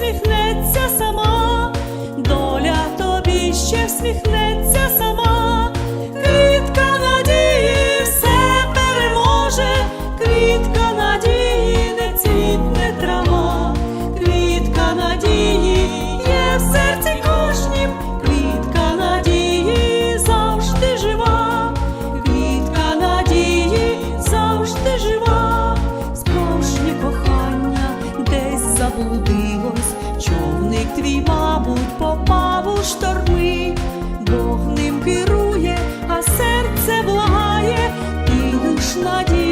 всміхнеться сама, доля тобі ще всміхнеться сама, квітка надії все переможе, квітка надії не цвітне трава, квітка надії є в серці кожнім, квітка надії завжди жива, квітка надії завжди жива. Справжнє кохання десь заблудило твій, мабуть, попав у шторми, Бог ним керує, а серце благає, ти лиш надій.